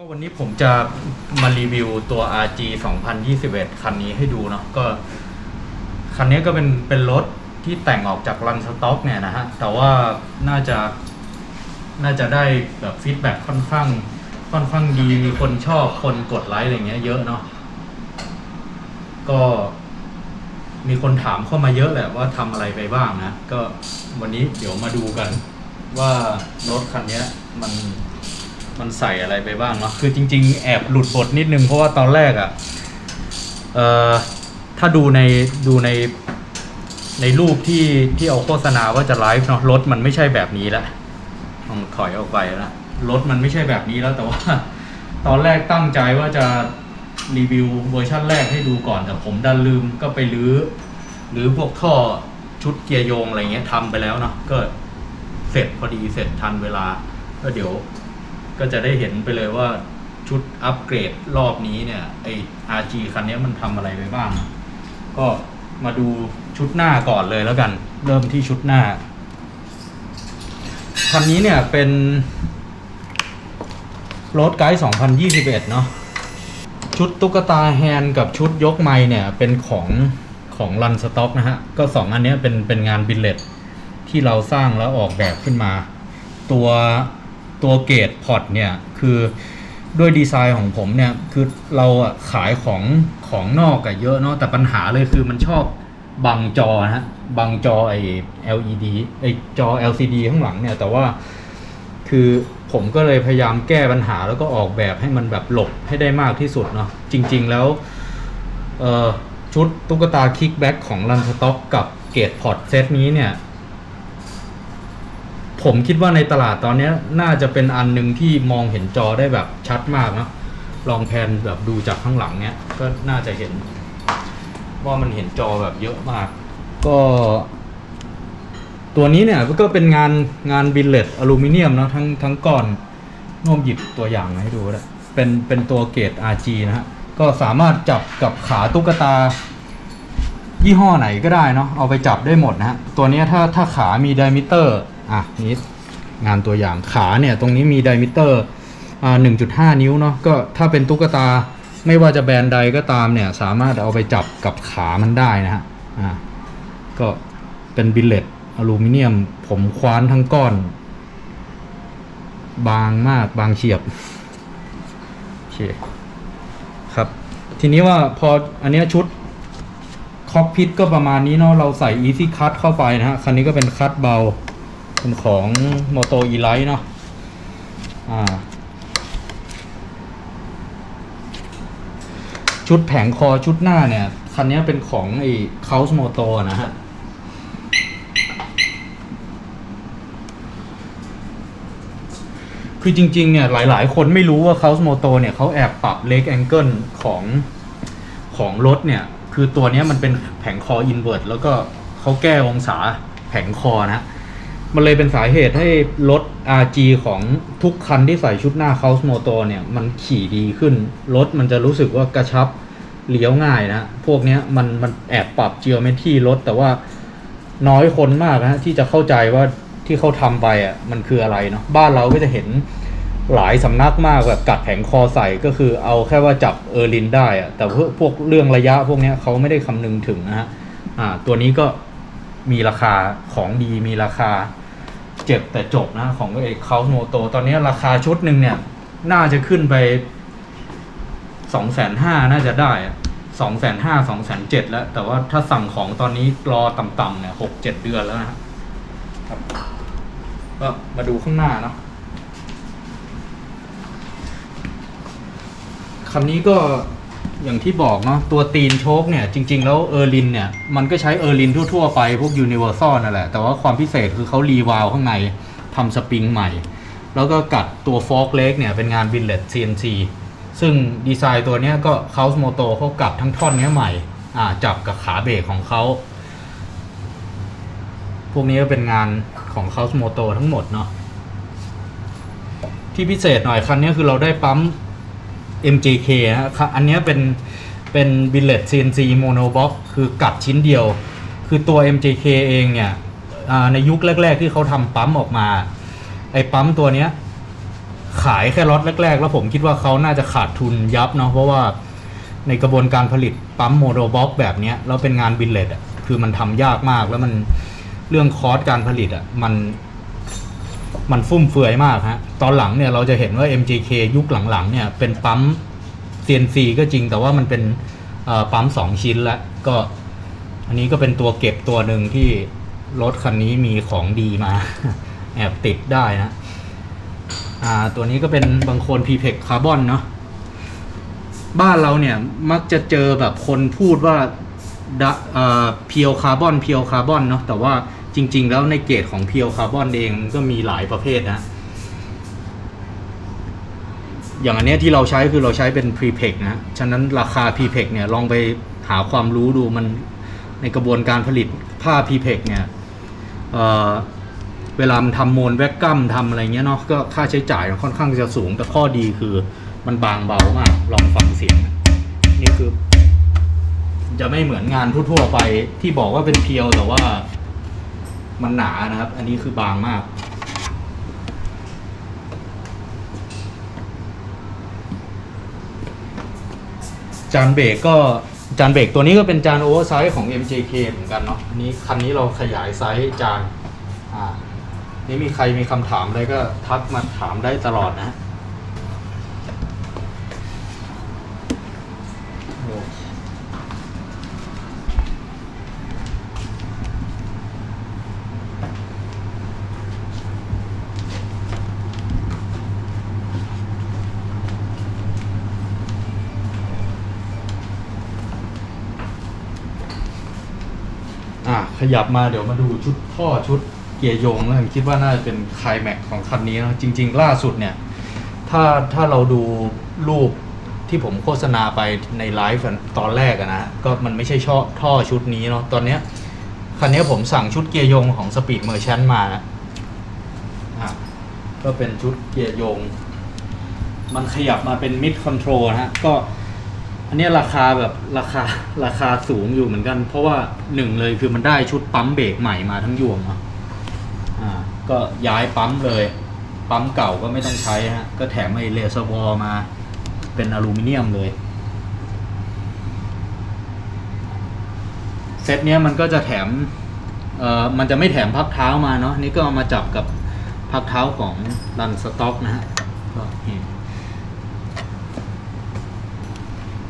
ก็วันนี้ผมจะมารีวิวตัว RG 2021 คันนี้ให้ดูเนาะก็ คันนี้ก็เป็นเป็นรถที่แต่งออกจากรันสต็อกเนี่ยนะฮะ แต่ว่าน่าจะน่าจะได้แบบฟีดแบ็ค่อนข้าง ค่อนข้างดี มีคนชอบคนกดไลค์อะไรเงี้ยเยอะเนาะก็มีคนถามเข้ามาเยอะแหละว่าทำอะไรไปบ้างนะ ก็วันนี้เดี๋ยวมาดูกันว่ารถคันนี้มัน มันใส่อะไรไปบ้างเนาะคือจริง ๆ แอบหลุดบทนิดนึงเพราะว่าตอนแรกอะ่ะเอ่อถ้าดูในดูในในรูปที่ที่เอาโฆษณาว่าจะไลฟ์เนาะรถมันไม่ใช่แบบนี้แล้วลองถอยออกไปแล้วรถมันไม่ใช่แบบนี้แล้วแต่ว่า ตอนแรกตั้งใจว่าจะรีวิวเวอร์ชันแรกให้ดูก่อนแต่ผมดันลืมก็ไปรื้อหรือพวกท่อชุดเกียร์โยงอะไรเงี้ยทำไปแล้วเนาะก็เสร็จพอดีเสร็จทันเวลาก็เดี๋ยว ก็จะได้เห็นไปเลยว่าชุดอัปเกรดรอบนี้เนี่ยไอ RG คันนี้มันทำอะไรไปบ้าง ก็มาดูชุดหน้าก่อนเลยแล้วกัน เริ่มที่ชุดหน้า คันนี้เนี่ยเป็นรถไกด์2021 เนาะชุดตุ๊กตาแฮนด์กับชุดยกไม้เนี่ยเป็นของของรันสต็อกนะฮะ ก็สองอันนี้เป็นเป็นงานบิลเลตที่เราสร้างแล้วออกแบบขึ้นมา ตัว ตัวเกตพอตเนี่ยคือด้วยดีไซน์ของผมเนี่ยคือเราอะขายของของนอกอะเยอะเนาะแต่ปัญหาเลยคือมันชอบบังจอนะฮะบังจอไอ LED ไอ้จอ LCD ข้างหลังเนี่ยแต่ว่าคือผมก็เลยพยายามแก้ปัญหาแล้วก็ออกแบบให้มันแบบหลบให้ได้มากที่สุดเนาะจริง ๆแล้วชุดตุ๊กตาคิกแบ็กของรันสต็อกกับเกตพอร์ตเซตนี้เนี่ย ผมคิดว่าในตลาดตอนนี้น่าจะเป็นอันหนึ่งที่มองเห็นจอได้แบบชัดมากนะลองแพนแบบดูจากข้างหลังเนี้ยก็น่าจะเห็น ว่ามันเห็นจอแบบเยอะมาก ก็ ตัวนี้เนี่ยก็เป็นงานงานบิลเลตอลูมิเนียมนะทั้งทั้งก้อนน่วมหยิบตัวอย่างมาให้ดูเลยเป็นเป็นตัวเกรด RG นะฮะก็สามารถจับกับขาตุ๊กตา ยี่ห้อไหนก็ได้เนาะเอาไปจับได้หมดนะฮะตัวนี้ถ้าถ้าขามีไดมิเตอร์ อะนี่งานตัวอย่างขาเนี่ยตรงนี้มีไดมิเตอร์อ่า1.5 นิ้วเนาะก็ถ้าเป็นตุ๊กตาไม่ว่าจะแบรนด์ใดก็ตามเนี่ยสามารถเอาไปจับกับขามันได้นะฮะอ่าก็เป็นบิลเลตอลูมิเนียมผมคว้านทั้งก้อน บางมากบางเฉียบโอเคครับ ทีนี้ว่าพออันนี้ชุดคอกพิทก็ประมาณนี้เนาะเราใส่ Easy Cut เข้าไปนะฮะ คันนี้ก็เป็นคัตเบา เป็นของ Moto e l i t e เนาะอ่า ชุดแผงคอชุดหน้าเนี่ย คันนี้เป็นของไอ้ c o u s Moto นะฮะคือจริงๆเนี่ยหลายๆ คนไม่รู้ว่า c o u s Moto เนี่ยเขาแอบปรับ leg angle ของของรถเนี่ย คือตัวนี้มันเป็นแผงคออินเวอร์ตแล้วก็เขาแก้องศาแผงคอนะ มันเลยเป็นสาเหตุให้รถ RG ของทุกคันที่ใส่ชุดหน้า c o u s Moto เนี่ย มันขี่ดีขึ้น รถมันจะรู้สึกว่ากระชับเลี้ยวง่ายนะ พวกนี้มันมันแอบปรับ geometry รถแต่ว่าน้อยคนมากนะที่จะเข้าใจว่าที่เขาทำไปอะมันคืออะไรเนาะบ้านเราก็จะเห็นหลายสำนักมากแบบกัดแผงคอใส่ก็คือเอาแค่ว่าจับเออร์ลินได้อะแต่พวกพวกเรื่องระยะพวกนี้เขาไม่ได้คำนึงถึงนะฮะอ่าตัวนี้ก็มีราคาของดีมีราคา เจ็บแต่จบนะ ของไอ้เคาโมโต ตอนนี้ราคาชุดหนึ่งเนี่ย น่าจะขึ้นไปสองแสนห้าน่าจะได้สองแสนห้าสองแสนเจ็ดแล้ว แต่ว่าถ้าสั่งของตอนนี้รอต่ำๆเนี่ยหกเจ็ดเดือนแล้วนะครับก็มาดูข้างหน้าเนาะคันนี้ก็ อย่างที่บอกเนาะตัวตีนโชคเนี่ย จริง ๆ แล้วเออร์ลินเนี่ย มันก็ใช้เออร์ลินทั่ว ๆ ไปพวกยูนิเวอร์ซอลนั่นแหละ แต่ว่าความพิเศษคือเขารีวาลข้างในทำสปริงใหม่ แล้วก็กัดตัวฟอกเล็กเนี่ย เป็นงานบิลเลต CNC ซึ่งดีไซน์ตัวเนี้ยก็เขาสโมโตเขากัดทั้งท่อนเนี้ยใหม่อ่าจับกับขาเบรกของเขาพวกนี้ก็เป็นงานของเขาสโมโตทั้งหมดเนาะที่พิเศษหน่อยคันนี้คือเราได้ปั๊ม MJK ฮะอันนี้เป็นเป็น billet CNC monobox คือกัดชิ้นเดียว คือตัว MJK เองเนี่ยในยุคแรก ๆ ที่เขาทำปั๊มออกมา ไอ้ปั๊มตัวเนี้ยขายแค่ล็อตแรก ๆ แล้วผมคิดว่าเขาน่าจะขาดทุนยับเนาะเพราะว่าในกระบวนการผลิตปั๊มโมโนบล็อกแบบเนี้ยแล้วเป็นงานบิลเลตอะคือมันทำยากมากแล้วมันเรื่องคอสการผลิตอะมัน มันฟุ่มเฟือยมากฮะตอนหลังเนี่ยเราจะเห็นว่า MJK ยุคหลังๆเนี่ยเป็นปั๊ม CNC ก็จริงแต่ว่ามันเป็นปั๊มสองชิ้นแล้วก็อันนี้ก็เป็นตัวเก็บตัวหนึ่งที่รถคันนี้มีของดีมา แอบติดได้นะอ่าตัวนี้ก็เป็นบางคน p p e c Carbon เนาะบ้านเราเนี่ยมักจะเจอแบบคนพูดว่าดะเอ่อเพียวคาร์บอนเพียวคาร์บอนเนาะแต่ว่า จริง ๆ แล้วในเกรดของเพียวคาร์บอนเองก็มีหลายประเภทนะ อย่างอันเนี้ยที่เราใช้คือเราใช้เป็น p r e p e c นะ ฉะนั้นราคา p r e p e c เนี่ยลองไปหาความรู้ดูมันในกระบวนการผลิตผ้า p r e p e c เนี่ยเอ่อเวลามันทำโมนแวกกัมทำอะไรเงี้ยเนาะก็ค่าใช้จ่ายมันค่อนข้างจะสูง แต่ข้อดีคือมันบางเบามากลองฟังเสียงนะนี่คือ จะไม่เหมือนงานทั่วๆไปที่บอกว่าเป็นเพียวแต่ว่า มันหนานะครับ อันนี้คือบางมาก จานเบรกก็จานเบรกตัวนี้ก็เป็นจานโอเวอร์ไซส์ของ MJK เหมือนกันเนาะอันนี้คันนี้เราขยายไซส์จานอ่านี่มีใครมีคำถามอะไรก็ทักมาถามได้ตลอดนะ ขยับมาเดี๋ยวมาดูชุดท่อชุดเกียร์โยงแล้วกันคิดว่าน่าจะเป็นไคลแม็กของคันนี้นะจริง ๆ ล่าสุดเนี่ย ถ้าถ้าเราดูรูปที่ผมโฆษณาไปในไลฟ์ตอนแรกอะนะ ก็มันไม่ใช่ช่อท่อชุดนี้เนาะตอนเนี้ยคันนี้ผมสั่งชุดเกียร์โยงของ Speed Merchant มานะอะก็เป็นชุดเกียร์โยง มันขยับมาเป็น Mid Control นะฮะก็ อันนี้ราคาแบบราคาราคาสูงอยู่เหมือนกัน เพราะว่าหนึ่งเลยคือมันได้ชุดปั๊มเบรกใหม่มาทั้งยวงเนาะอ่าก็ย้ายปั๊มเลย ปั๊มเก่าก็ไม่ต้องใช้ฮะก็แถมไอเลเซอร์วอลมา เป็นอลูมิเนียมเลย เซตเนี้ยมันก็จะแถมเอ่อมันจะไม่แถมพักเท้ามาเนาะนี่ก็มาจับกับพักเท้าของรันสต็อกนะฮะก็นี่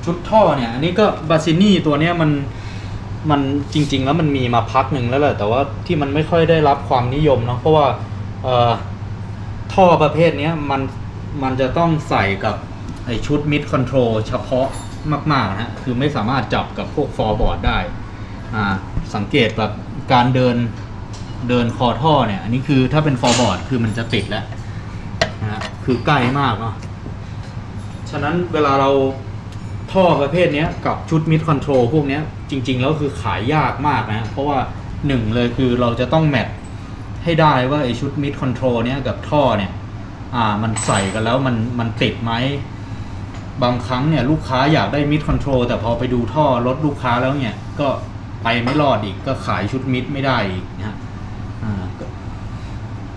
ชุดท่อเนี่ยอันนี้ก็บาซินี่ตัวเนี้ยมันมันจริง ๆ แล้วมันมีมาพักหนึ่งแล้วแหละแต่ว่าที่มันไม่ค่อยได้รับความนิยมเนาะเพราะว่าเอ่อท่อประเภทเนี้ยมันมันจะต้องใส่กับไอชุดมิดคอนโทรลเฉพาะมากๆนะฮะคือไม่สามารถจับกับพวกฟอร์บอร์ดได้อ่าสังเกตแบบการเดินเดินคอท่อเนี่ยอันนี้คือถ้าเป็นฟอร์บอร์ดคือมันจะติดแล้วนะฮะคือใกล้มากเนาะฉะนั้นเวลาเรา ท่อประเภทเนี้ยกับชุดมิดคอนโทรลพวกเนี้ยจริง ๆ แล้วคือขายยากมากนะ เพราะว่าหนึ่งเลยคือเราจะต้องแมทให้ได้ว่าไอชุดมิดคอนโทรลเนี้ยกับท่อเนี่ย อ่ามันใส่กันแล้วมันมันติดไหมบางครั้งเนี่ยลูกค้าอยากได้มิดคอนโทรลแต่พอไปดูท่อรถลูกค้าแล้วเนี่ย ก็ไปไม่รอดอีกก็ขายชุดมิดไม่ได้อีกนะฮะอ่าก็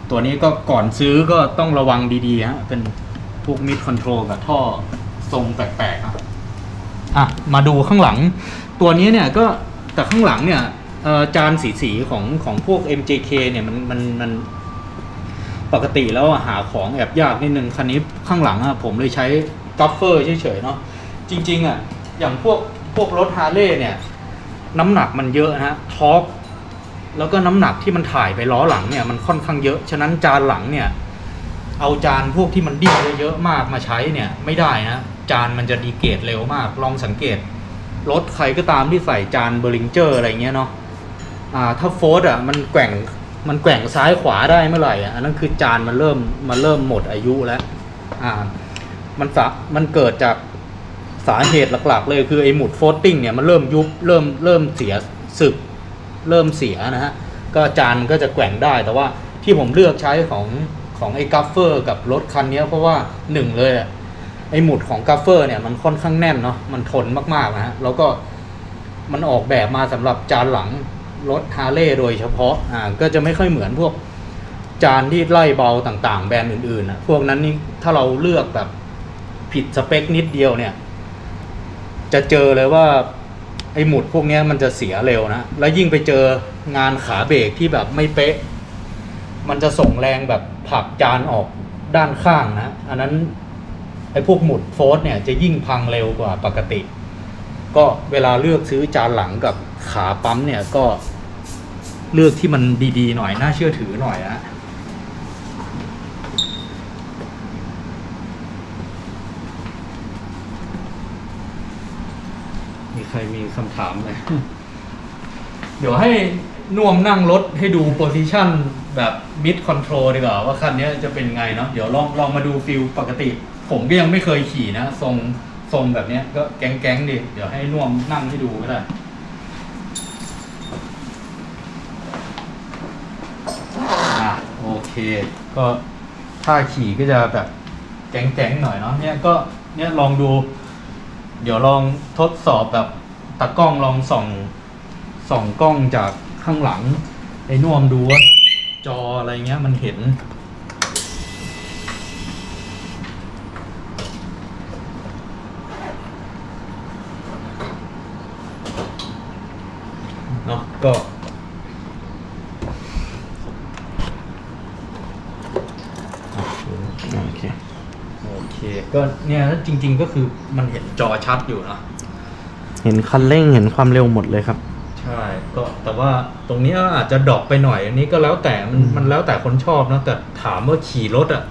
ตัวนี้ก็ก่อนซื้อก็ต้องระวังดีๆฮะเป็นพวกมิดคอนโทรลกับท่อทรงแปลกๆอะ อะมาดูข้างหลัง ตัวนี้เนี่ยก็แต่ข้างหลังเนี่ยจานสีสีของของพวก MJK เนี่ยมันมันมันปกติแล้วหาของแอบยากนิดนึงคันนี้ข้างหลังอะผมเลยใช้กัฟเฟอร์เฉยๆเนาะจริงๆอะอย่างพวกพวกรถฮาร์เลย์เนี่ย น้ำหนักมันเยอะนะฮะทอร์กแล้วก็น้ำหนักที่มันถ่ายไปล้อหลังเนี่ยมันค่อนข้างเยอะ ฉะนั้นจานหลังเนี่ย เอาจานพวกที่มันดิ้นเยอะๆมากมาใช้เนี่ยไม่ได้นะ จานมันจะดีเกตเร็วมาก ลองสังเกต รถใครก็ตามที่ใส่จานเบอร์ลิงเจอร์อะไรเงี้ยเนาะอ่าถ้าโฟร์ดอะมันแกว่งมันแกว่งซ้ายขวาได้เมื่อไหร่อะอันนั้นคือจานมันเริ่มมันเริ่มหมดอายุแล้วอ่ามันสะมันเกิดจากสาเหตุหลักๆ เลยคือไอ้หมุดโฟลติ้งเนี่ยมันเริ่มยุบเริ่มเริ่มเสียสึกเริ่มเสียนะฮะก็จานก็จะแกว่งได้แต่ว่าที่ผมเลือกใช้ของของไอ้กัฟเฟอร์กับรถคันนี้เพราะว่าหนึ่งเลยอะ ไอหมุดของกัฟเฟอร์เนี่ยมันค่อนข้างแน่นเนาะมันทนมากๆนะฮะแล้วก็มันออกแบบมาสำหรับจานหลังรถฮาร์เลย์โดยเฉพาะอ่าก็จะไม่ค่อยเหมือนพวกจานที่ไล่เบาต่างๆ แบรนด์อื่นๆนะพวกนั้นนี่ถ้าเราเลือกแบบผิดสเปคนิดเดียวเนี่ย จะเจอเลยว่าไอหมุดพวกนี้มันจะเสียเร็วนะ แล้วยิ่งไปเจองานขาเบรกที่แบบไม่เป๊ะ มันจะส่งแรงแบบผลักจานออกด้านข้างนะ อันนั้น ไอ้พวกหมุดโฟร์สเนี่ยจะยิ่งพังเร็วกว่าปกติ ก็เวลาเลือกซื้อจานหลังกับขาปั๊มเนี่ยก็เลือกที่มันดีๆหน่อยน่าเชื่อถือหน่อยนะมีใครมีคำถามไหมเดี๋ยวให้น่วมนั่งรถให้ดูโพซิชันแบบมิดคอนโทรลดีกว่าว่าคันนี้จะเป็นไงเนาะเดี๋ยวลองลองมาดูฟิลปกติ ผมก็ยังไม่เคยขี่นะทรงทรงแบบเนี้ย ก็แก๊งๆดิเดี๋ยวให้น่วมนั่งให้ดูก็ได้อะโอเค ก็ถ้าขี่ก็จะแบบแก๊งๆหน่อยเนาะเนี่ยก็เนี่ยลองดู เดี๋ยวลองทดสอบแบบตากล้องลองส่องส่องกล้องจากข้างหลังไอ้น่วมดูว่าจออะไรเงี้ยมันเห็น เนาะ ก็ โอเค โอเค ก็เนี่ยจริง ๆ ก็คือมันเห็นจอชัดอยู่นะ เห็นคันเร่งเห็นความเร็วหมดเลยครับ ใช่ ก็แต่ว่าตรงนี้อาจจะดรอปไปหน่อย อันนี้ก็แล้วแต่มันอืมมันแล้วแต่คนชอบนะแต่ถามว่าขี่รถอะ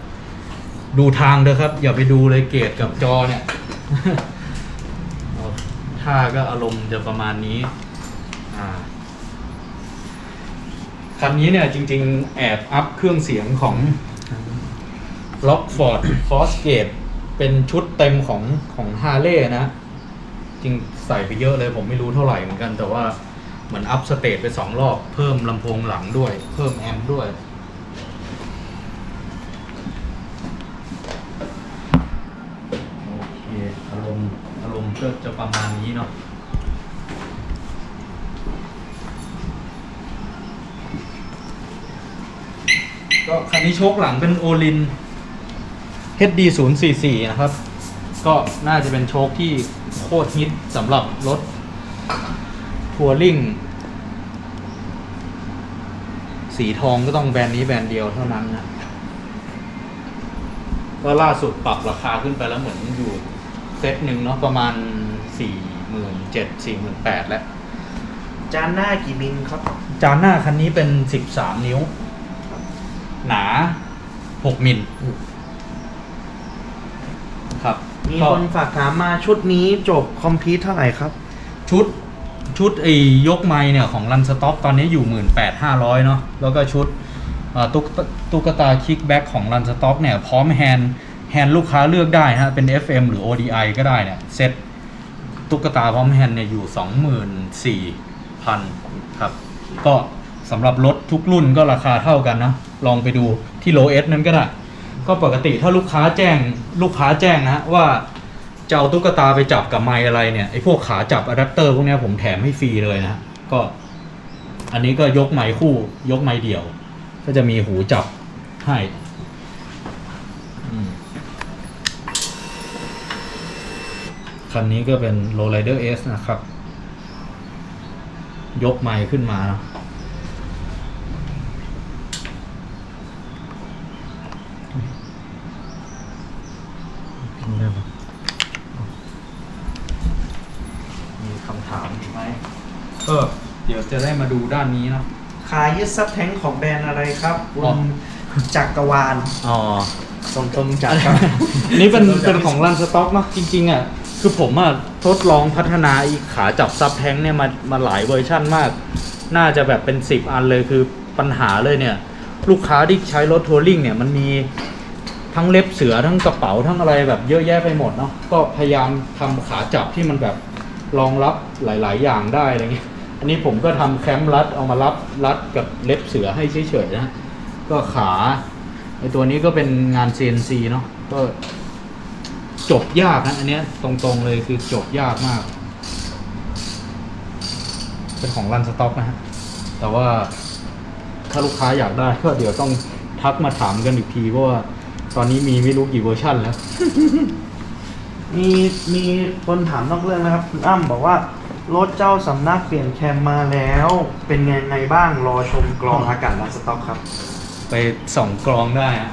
ดูทางเด้อครับ อย่าไปดูเลยเกตกับจอเนี่ยเอาท่าก็อารมณ์จะประมาณนี้ อ่า คันนี้เนี่ยจริง ๆ แอบอัพเครื่องเสียงของ ล็อกฟอร์ดฟอสเกตเป็นชุดเต็มของของฮาร์เลย์นะ จริงใส่ไปเยอะเลยผมไม่รู้เท่าไหร่เหมือนกัน แต่ว่าเหมือนอัพสเตจไปสองรอบ เพิ่มลำโพงหลังด้วย เพิ่มแอมป์ด้วย โอเค อารมณ์อารมณ์ก็จะประมาณนี้เนาะ ก็คันนี้โชคหลังเป็นโอลิน HD 0 4 4นะครับ ก็น่าจะเป็นโชคที่โคตรฮิตสำหรับรถทัวริงสีทองก็ต้องแบรนด์นี้แบรนด์เดียวเท่านั้นนะก็ล่าสุดปรับราคาขึ้นไปแล้วเหมือนอยู่เซตหนึ่งเนาะประมาณสี่หมื่นเจ็ดสี่หมื่นแปดแล้ว จานหน้ากี่มิลครับ จานหน้าคันนี้เป็นสิบสามนิ้ว หนาหกมิลครับมีก็คนฝากถามมาชุดนี้จบคอมพิวเท่าไหร่ครับ ชุดชุดไอ้ยกไม้เนี่ยของรันสต็อกตอนนี้อยู่หมื่นแปดห้าร้อยเนาะแล้วก็ชุดเอ่อตุ๊กตุ๊กตาคิกแบ็กของรันสต็อกเนี่ยพร้อมแฮนด์แฮนด์ลูกค้าเลือกได้ฮะเป็น FM หรือ ODI ก็ได้เนี่ยเซ็ตตุ๊กตาพร้อมแฮนด์เนี่ยอยู่สองหมื่นสี่พันครับ ก็สำหรับรถทุกรุ่นก็ราคาเท่ากันนะ ลองไปดูที่โลเอสนั้นก็ได้ ก็ปกติถ้าลูกค้าแจ้งลูกค้าแจ้งนะว่าจะเอาตุ๊กตาไปจับกับไม้อะไรเนี่ยไอ้พวกขาจับอะแดปเตอร์พวกนี้ผมแถมให้ฟรีเลยนะก็อันนี้ก็ยกไม้คู่ยกไม้เดี่ยว ก็จะมีหูจับให้คันนี้ก็เป็น Lowrider S นะครับ ยกไม้ขึ้นมานะ มีคำถามอีกไหม เออเดี๋ยวจะได้มาดูด้านนี้เนาะ ขายยึดซับแท้งของแบรนด์อะไรครับคุอ๋อ ณจักรวาลอ๋อ สมทมจักรครับ นี่เป็นเป็นของรันสต็อกเนาะจริงๆอะคือผมอะทดลองพัฒนาอีขาจับซับแท้งเนี่ยมามาหลายเวอร์ชั่นมาก น่าจะแบบเป็นสิบอันเลยคือปัญหาเลยเนี่ย ลูกค้าที่ใช้รถทัวริงเนี่ยมันมีทั้งเล็บเสือทั้งกระเป๋าทั้งอะไรแบบเยอะแยะไปหมดเนาะก็พยายามทำขาจับที่มันแบบรองรับหลาย ๆ อย่างได้อะไรเงี้ย อันนี้ผมก็ทำแคมรัดเอามารับรัดกับเล็บเสือให้เฉยๆนะ ก็ขาไอตัวนี้ก็เป็นงาน CNC เนาะก็จบยากนะอันเนี้ยตรงๆเลยคือจบยากมาก เป็นของรันสต็อกนะฮะ แต่ว่าถ้าลูกค้าอยากได้ก็เดี๋ยวต้องทักมาถามกันอีกทีเพราะว่าตอนนี้มีไม่รู้กี่เวอร์ชันแล้ว มีมีคนถามนอกเรื่องนะครับ คุณอ้ำบอกว่า รถเจ้าสำนักเปลี่ยนแคมมาแล้ว เป็นไงไงบ้างรอชมกรองอากาศรันสต็อกครับ ไปส่องกรองได้อะ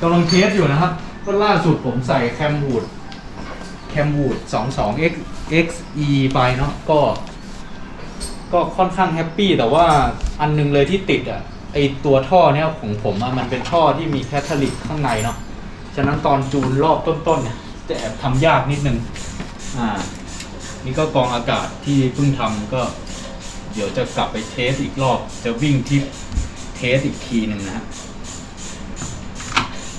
กำลังเทสอยู่นะครับ ก็ล่าสุดผมใส่แคมวูดแคมวูด22 x xe ไปเนาะก็ ก็ค่อนข้างแฮปปี้แต่ว่าอันหนึงเลยที่ติดอะไอตัวท่อเนี้ยของผมอะมันเป็นท่อที่มีแคทาลิกข้างในเนาะฉะนั้นตอนจูนรอบต้นๆเนี่ยจะแอบทำยากนิดนึงอ่า นี่ก็กองอากาศที่เพิ่งทำก็ เดี๋ยวจะกลับไปเทสอีกรอบ จะวิ่งที่เทสอีกทีหนึ่งนะฮะ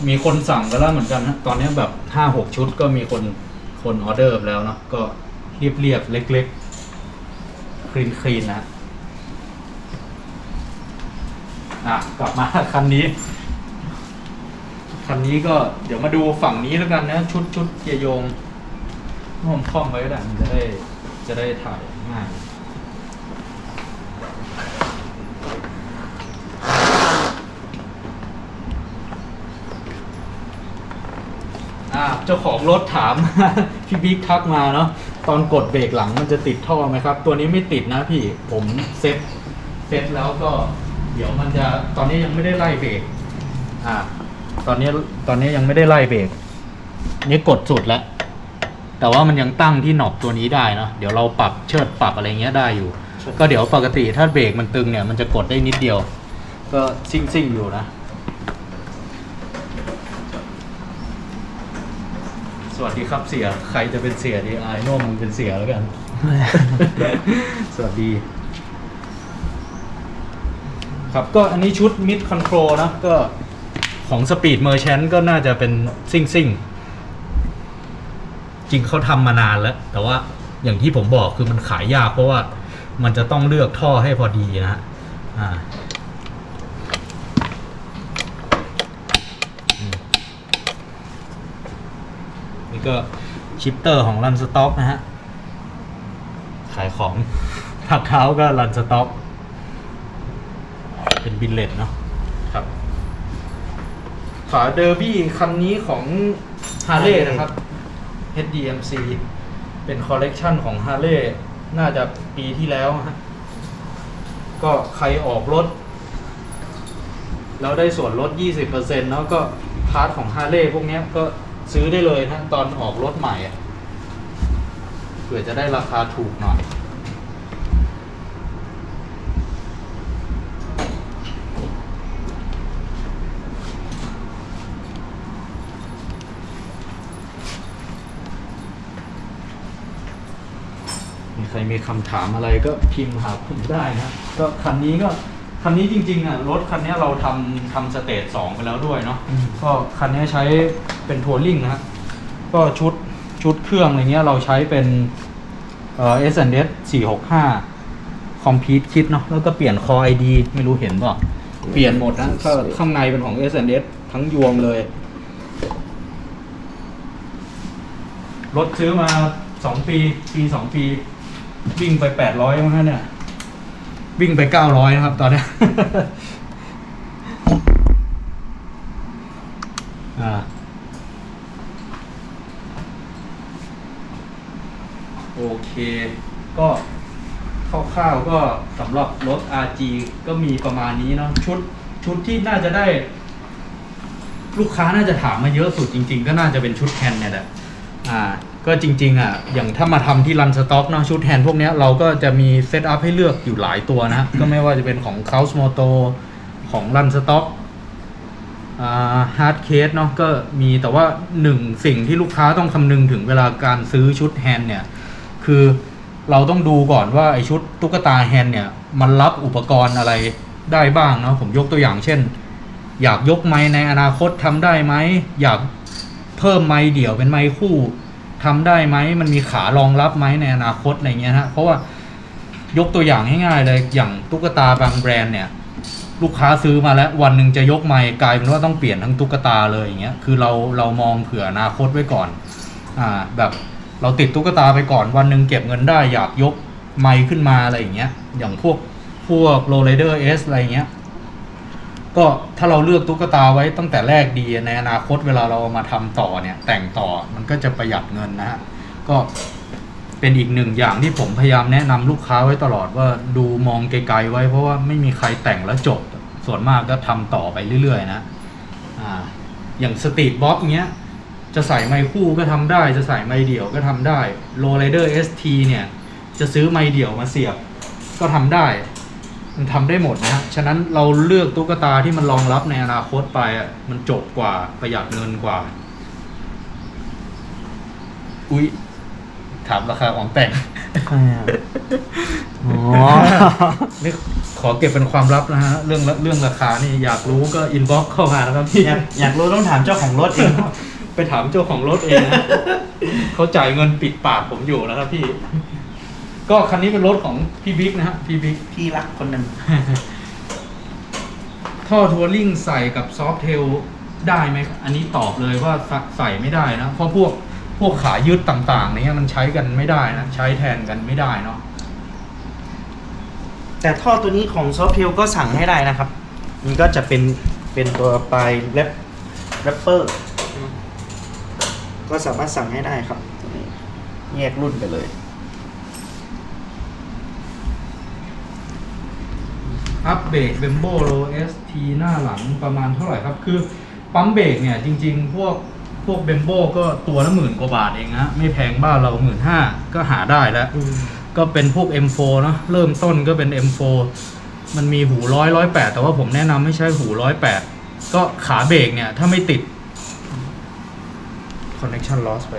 มีคนสั่งกันแล้วเหมือนกันนะตอนนี้แบบห้าหกชุดก็มีคนคนออเดอร์แล้วเนาะก็เรียบเรียบเล็กๆคลีนคลีนนะฮะอะกลับมาคันนี้ คันนี้ก็เดี๋ยวมาดูฝั่งนี้แล้วกันนะ ชุดชุดเกียร์โยง ผมคล้องไว้ก็ได้มันจะได้จะได้ถ่ายง่ายอ่าเจ้าของรถถาม พี่บิ๊กทักมาเนาะตอนกดเบรกหลังมันจะติดท่อไหมครับ ตัวนี้ไม่ติดนะพี่ผมเซ็ตเซ็ตแล้วก็ เดี๋ยวมันจะตอนนี้ยังไม่ได้ไล่เบรกอ่าตอนนี้ตอนนี้ยังไม่ได้ไล่เบรกนี่กดสุดแล้ว แต่ว่ามันยังตั้งที่หนอบตัวนี้ได้เนาะเดี๋ยวเราปรับเชิดปรับอะไรเงี้ยได้อยู่ ก็เดี๋ยวปกติถ้าเบรกมันตึงเนี่ยมันจะกดได้นิดเดียว ก็ซิ่งซิ่งๆอยู่นะ สวัสดีครับเสียใครจะเป็นเสียดีไอ้โน่มึงเป็นเสียแล้วกัน สวัสดี ครับก็อันนี้ชุด Mid Control นะก็ของ Speed Merchant ก็น่าจะเป็นซิ่งซิ่งๆ จริงเขาทำมานานแล้ว แต่ว่าอย่างที่ผมบอกคือมันขายยาก เพราะว่ามันจะต้องเลือกท่อให้พอดีนะฮะอ่านี่ก็ชิปเตอร์ของรันสต็อกนะฮะ ขายของถักเท้าก็รันสต็อก เป็นบิลเลตเนาะครับขาเดอร์บี้คันนี้ของ h a r l e y นะครับ HDMC เป็นคอลเลกชันของ h a r l e y น่าจะปีที่แล้วฮะก็ใครออกรถ แล้วได้ส่วนลด 20%แล้วก็พาร์ทของ h a r l e y พวกเนี้ยก็ซื้อได้เลยนะตอนออกรถใหม่เผื่อจะได้ราคาถูกหน่อย รมีคำถามอะไรก็พิมพ์หาผมได้นะ ก็คันนี้ก็คันนี้จริงๆอะรถคันนี้เราทำทำสเตจสองไปแล้วด้วยเนาะก็คันนี้ใช้เป็นทัวริงนะฮะก็ชุดชุดเครื่องอะไรเงี้ยเราใช้เป็นเอ่อ S&S 465 Complete Kit เนาะแล้วก็เปลี่ยน Core ID ไม่รู้เห็นเปล่าเปลี่ยนหมดนะก็ข้างในเป็นของ S&S ทั้งยวงเลย รถซื้อมาสองปี ปีสองปี วิ่งไปแปดร้อยมั้งฮะเนี่ย วิ่งไปเก้าร้อยนะครับ ตอนนี้ อ่าโอเค ก็คร่าวๆก็สำหรับรถ RG ก็มีประมาณนี้เนาะชุดชุดที่น่าจะได้ ลูกค้าน่าจะถามมาเยอะสุดจริง ๆ ก็น่าจะเป็นชุดแฮนเนี่ยแหละอ่า ก็จริงๆอะอย่างถ้ามาทำที่รันสต็อกเนาะชุดแฮนด์พวกเนี้ยเราก็จะมีเซตอัพให้เลือกอยู่หลายตัวนะ ก็ไม่ว่าจะเป็นของ c o u s m o t o ของรันสต็อกฮาร์ดเคสเนาะก็มีแต่ว่าหนึ่งสิ่งที่ลูกค้าต้องคำนึงถึงเวลาการซื้อชุดแฮนด์เนี่ย คือเราต้องดูก่อนว่าไอชุดตุ๊กตาแฮนด์เนี่ย มันรับอุปกรณ์อะไรได้บ้างเนาะผมยกตัวอย่างเช่น อยากยกไม้ในอนาคตทำได้ไหม อยากเพิ่มไม้เดี่ยวเป็นไม้คู่ ทำได้ไหมมันมีขารองรับไหมในอนาคตอะไรเงี้ยฮะเพราะว่ายกตัวอย่างง่ายๆเลยอย่างตุ๊กตาบางแบรนด์เนี่ย ลูกค้าซื้อมาแล้ววันหนึ่งจะยกไม้กลายเป็นว่าต้องเปลี่ยนทั้งตุ๊กตาเลยอย่างเงี้ยคือเราเรามองเผื่ออนาคตไว้ก่อนอ่าแบบเราติดตุ๊กตาไปก่อนวันหนึ่งเก็บเงินได้อยากยกไม้ขึ้นมาอะไรอย่างเงี้ยอย่างพวกพวกโรเลเดอร์เอสอะไรเงี้ย ก็ถ้าเราเลือกตุ๊กตาไว้ตั้งแต่แรกดีในอนาคตเวลาเราเอามาทำต่อเนี่ย แต่งต่อมันก็จะประหยัดเงินนะฮะก็เป็นอีกหนึ่งอย่างที่ผมพยายามแนะนำลูกค้าไว้ตลอดว่าดูมองไกลๆไว้เพราะว่าไม่มีใครแต่งแล้วจบ ส่วนมากก็ทำต่อไปเรื่อยๆนะอ่าอย่างสตรีทบ็อกเงี้ยจะใส่ไมค์คู่ก็ทำได้ จะใส่ไมค์เดี่ยวก็ทำได้โรไ r เดอร์เอสทีเนี่ย จะซื้อไมค์เดี่ยวมาเสียบก็ทำได้ มันทำได้หมดนะฮะฉะนั้นเราเลือกตุ๊กตาที่มันรองรับในอนาคตไปอะมันจบกว่าประหยัดเงินกว่า อุ๊ยถามราคาของแต่งอ๋อ นี่ขอเก็บเป็นความลับนะฮะ เรื่องเรื่องราคานี่อยากรู้ก็อินบ็อกเข้ามานะครับพี่ อยากอยากรู้ต้องถามเจ้าของรถเองครับไปถามเจ้าของรถเองนะ เขาจ่ายเงินปิดปากผมอยู่นะครับพี่ ก็คันนี้เป็นรถของพี่บิ๊กนะฮะพี่บิ๊กพี่รักคนหนึ่งท่อทัวริงใส่กับซอฟเทลได้ไหมอันนี้ตอบเลยว่าใส่ใส่ไม่ได้นะ เพราะพวกพวกขายืดต่างๆเนี่ยมันใช้กันไม่ได้นะ ใช้แทนกันไม่ได้เนาะแต่ท่อตัวนี้ของซอฟเทลก็สั่งให้ได้นะครับ มันก็จะเป็นเป็นตัวปลายแรปแรปเปอร์ก็สามารถสั่งให้ได้ครับตัวนี้แยกรุ่นไปเลย อัพเบรกเบมโบโลเอสทีหน้าหลังประมาณเท่าไหร่ครับ คือปั๊มเบรกเนี่ยจริง ๆ พวกพวกเบมโบก็ตัวละหมื่นกว่าบาทเองนะไม่แพงบ้านเราหมื่นห้าก็หาได้แล้ว ก็เป็นพวก M4 เนอะเริ่มต้นก็เป็น M4 มันมีหูร้อยร้อยแปดแต่ว่าผมแนะนำไม่ใช่หูร้อยแปดก็ขาเบรกเนี่ย ถ้าไม่ติด connection loss ไป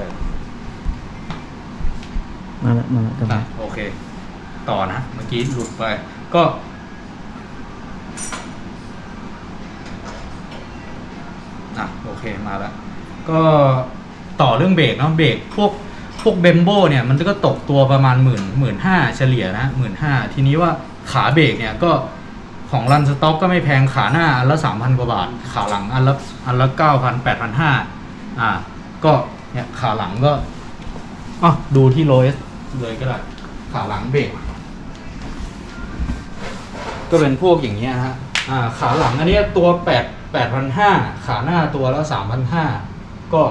มาแล้วมาแล้วจะมา อะโอเค ต่อนะ เมื่อกี้หลุดไป ก็ อะ โอ เคมาแล้ว ก็ต่อเรื่องเบรกเนาะเบรกพวกพวกเบมโบเนี่ยมันก็ตกตัวประมาณหมื่นหมื่นห้าเฉลี่ยนะหมื่นห้าทีนี้ว่าขาเบรกเนี่ยก็ของรันสต็อกก็ไม่แพงขาหน้าอันละสามพันกว่าบาท ขาหลังอันละอันละเก้าพันแปดพันห้าอ่า ก็เนี่ยขาหลังก็อ๋อดูที่โลเอสเลยก็ได้ ขาหลังเบรกก็เป็นพวกอย่างเงี้ยฮะอ่า ขาหลังอันนี้ตัวแปด แปดพันห้าขาหน้าตัวละสามพันห้าก็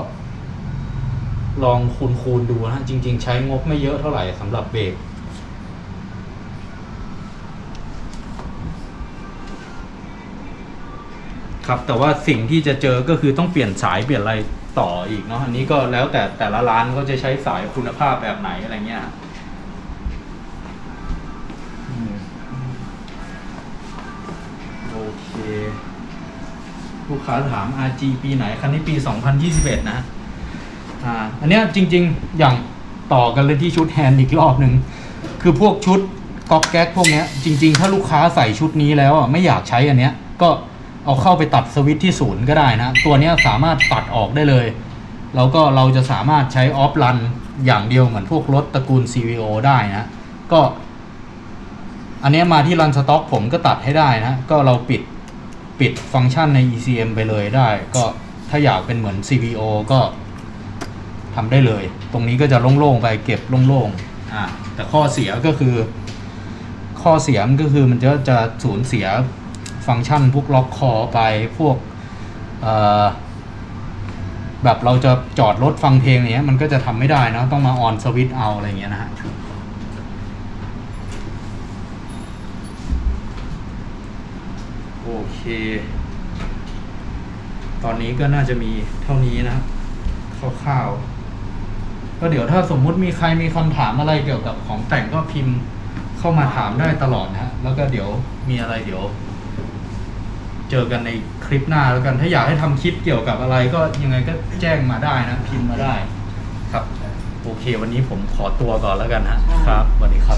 ลองคูณคูณดูนะฮะจริง ๆ ใช้งบไม่เยอะเท่าไหร่สำหรับเบรกครับแต่ว่าสิ่งที่จะเจอก็คือต้องเปลี่ยนสายเปลี่ยนอะไรต่ออีกเนาะอันนี้ก็แล้วแต่แต่ละร้านก็จะใช้สายคุณภาพแบบไหนอะไรเงี้ย ลูกค้าถาม RG ปีไหน คันนี้ปี 2021 นะ อ่า อันเนี้ยจริง ๆ อย่างต่อกันเลยที่ชุดแฮนด์อีกรอบหนึ่ง คือพวกชุดก๊อกแก๊กพวกเนี้ย จริง ๆ ถ้าลูกค้าใส่ชุดนี้แล้วอะไม่อยากใช้อันเนี้ย ก็เอาเข้าไปตัดสวิตช์ที่ศูนย์ก็ได้นะ ตัวเนี้ยสามารถตัดออกได้เลย แล้วก็เราจะสามารถใช้ออฟรันอย่างเดียวเหมือนพวกรถตระกูล CVO ได้นะ ก็อันนี้มาที่รันสต็อกผมก็ตัดให้ได้นะ ก็เราปิด ปิดฟังก์ชันใน ECM ไปเลยได้ ก็ถ้าอยากเป็นเหมือน CVO ก็ทำได้เลย ตรงนี้ก็จะโล่งๆไปเก็บโล่งๆอ่าแต่ข้อเสียก็คือ ข้อเสียมันก็คือมันจะจะสูญเสียฟังก์ชันพวกล็อกคอไปพวกแบบเราจะจอดรถฟังเพลงเงี้ยมันก็จะทำไม่ได้นะต้องมาออนสวิตช์เอาอะไรเงี้ยนะฮะ โอ เค ตอนนี้ก็น่าจะมีเท่านี้นะครับคร่าวๆก็เดี๋ยวถ้าสมมุติมีใครมีคำถามอะไรเกี่ยวกับของแต่งก็พิมพ์เข้ามาถามได้ตลอดนะฮะ แล้วก็เดี๋ยวมีอะไรเดี๋ยว เจอกันในคลิปหน้าแล้วกัน ถ้าอยากให้ทำคลิปเกี่ยวกับอะไรก็ยังไงก็แจ้งมาได้นะ พิมพ์มาได้ครับ โอเค วันนี้ผมขอตัวก่อนแล้วกันฮะครับสวัสดีครับ